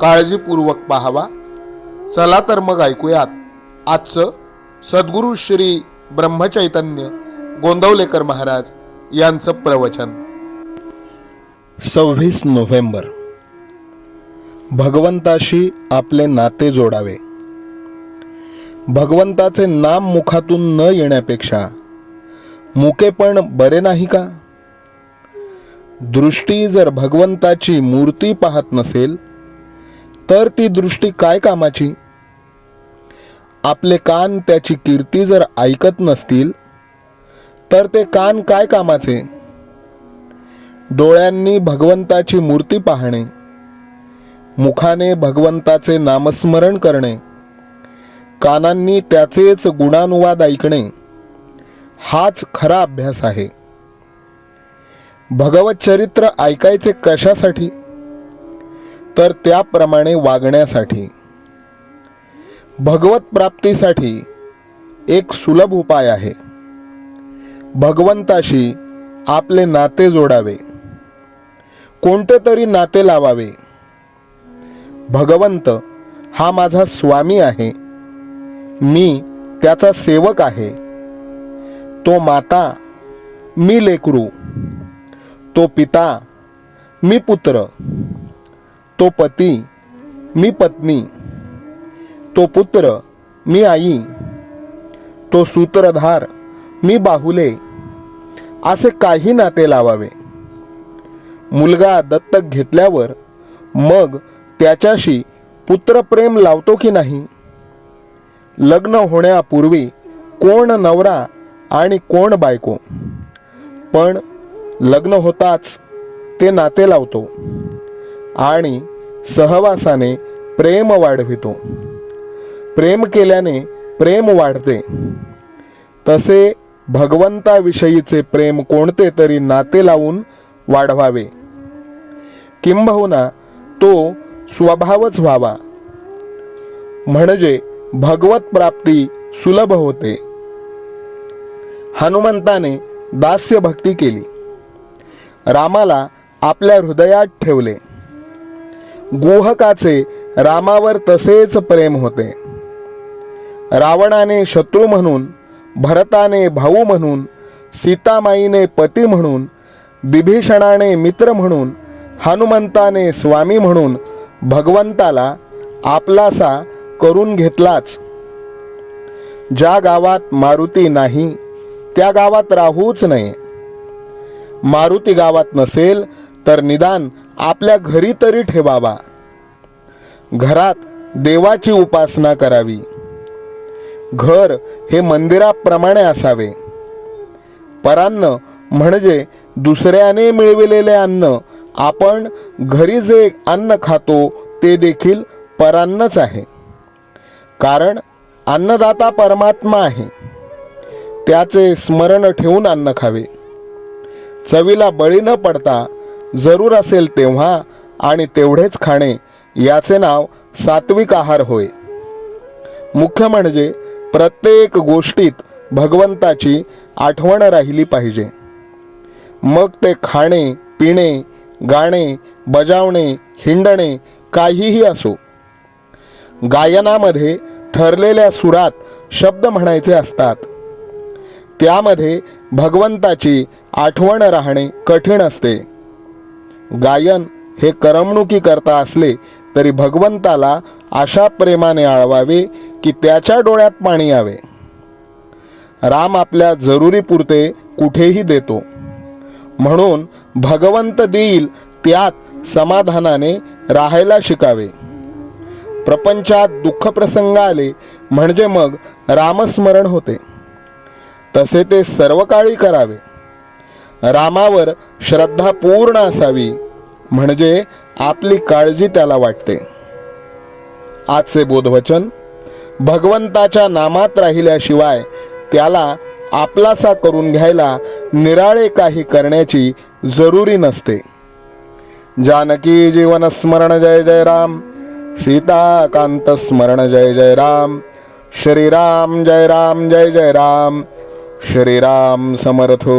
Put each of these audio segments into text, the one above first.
काळजीपूर्वक पाहावा. चला तर मग ऐकूयात. आजचं सद्गुरू श्री ब्रह्मचैतन्य गोंदवलेकर महाराज यांचं प्रवचन. सव्वीस नोव्हेंबर. भगवंताशी आपले नाते जोडावे. भगवंताचे नाम मुखातून न येण्यापेक्षा मुकेपण बरे नाही का? दृष्टी जर भगवंताची मूर्ती पाहत नसेल तर ती दृष्टी काय कामाची? आपले कान त्याची कीर्ती जर ऐकत नसतील तर ते कान काय कामाचे? डोळ्यांनी भगवंताची मूर्ती पाहणे मुखाने भगवंताचे नामस्मरण करणे कानांनी त्याचेच गुणानुवाद ऐकणे हाच खरा अभ्यास आहे. भगवत चरित्र ऐकायचे कशासाठी? तर त्याप्रमाणे वागण्यासाठी. भगवत प्राप्तीसाठी एक सुलभ उपाय आहे. भगवंताशी आपले नाते जोडावे. कोणते तरी नाते लावावे. भगवंत हा माझा स्वामी आहे. मी त्याचा सेवक आहे. तो माता मी लेकरू. तो पिता मी पुत्र. तो पती मी पत्नी. तो पुत्र मी आई. तो सूत्रधार मी बाहुले. असे काही नाते लावावे. मुलगा दत्तक घेतल्यावर मग त्याच्याशी पुत्रप्रेम लावतो की नाही? लग्न होण्यापूर्वी कोण नवरा आणि कोण बायको? पण लग्न होताच ते नाते लावतो. आणि सहवासाने प्रेम वाढवितो. प्रेम केल्याने प्रेम वाढते. तसे भगवंताविषयीचे प्रेम कोणते तरी नाते लावून वाढवावे. किंबहुना तो स्वभावच व्हावा. म्हणजे भगवत प्राप्ती सुलभ होते. हनुमंताने दास्य भक्ती केली. रामाला आपल्या हृदयात ठेवले. गुहकाचे रामावर तसेच प्रेम होते. रावणाने शत्रू म्हणून भरताने भाऊ म्हणून सीतामाईने पती म्हणून बिभीषणाने मित्र म्हणून हनुमंताने स्वामी म्हणून भगवंताला आपलासा करून घेतलाच. ज्या गावात मारुती नाही त्या गावात राहूच नये. मारुती गावात नसेल तर निदान आपल्या घरी तरी ठेवावा. घरात देवाची उपासना करावी. घर हे मंदिराप्रमाणे असावे. परान्न म्हणजे दुसऱ्याने मिळविलेले अन्न आपण घरी जे अन्न खातो ते देखील परान्नच आहे. कारण अन्नदाता परमात्मा आहे. त्याचे स्मरण ठेवून अन्न खावे. चवीला बळी न पडता जरूर असेल तेव्हा आणि तेवढेच खाणे याचे नाव सात्विक आहार होय. मुख्य म्हणजे प्रत्येक गोष्टीत भगवंताची आठवण राहिली पाहिजे. मग ते खाणे पिणे गाणे बजावणे हिंडणे काहीही असो. गायनामध्ये ठरलेल्या सुरात शब्द म्हणायचे असतात. त्यामध्ये भगवंताची आठवण राहणे कठीण असते. गायन हे करमणुकी करता असले तरी भगवंताला अशा प्रेमाने आळवावे की त्याच्या डोळ्यात पाणी यावे. राम आपल्या जरुरीपुरते कुठेही देतो. म्हणून भगवंत देईल त्यात समाधानाने राहायला शिकावे. प्रपंचात दुःख प्रसंग आले म्हणजे मग रामस्मरण होते. तसे ते सर्व काळी करावे. रामावर श्रद्धा पूर्ण असावी म्हणजे आपली काळजी त्याला वाटते. आजचे बोधवचन भगवंताच्या नामात राहिल्याशिवाय त्याला आपलासा करून घ्यायला निराळे काही करण्याची जरुरी नसते. जानकी जीवन स्मरण जय जय राम सीताकांत स्मरण जय जय राम श्रीराम जय राम जय जय राम श्रीराम समर्थो.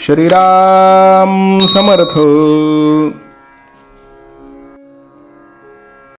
श्रीराम समर्थ।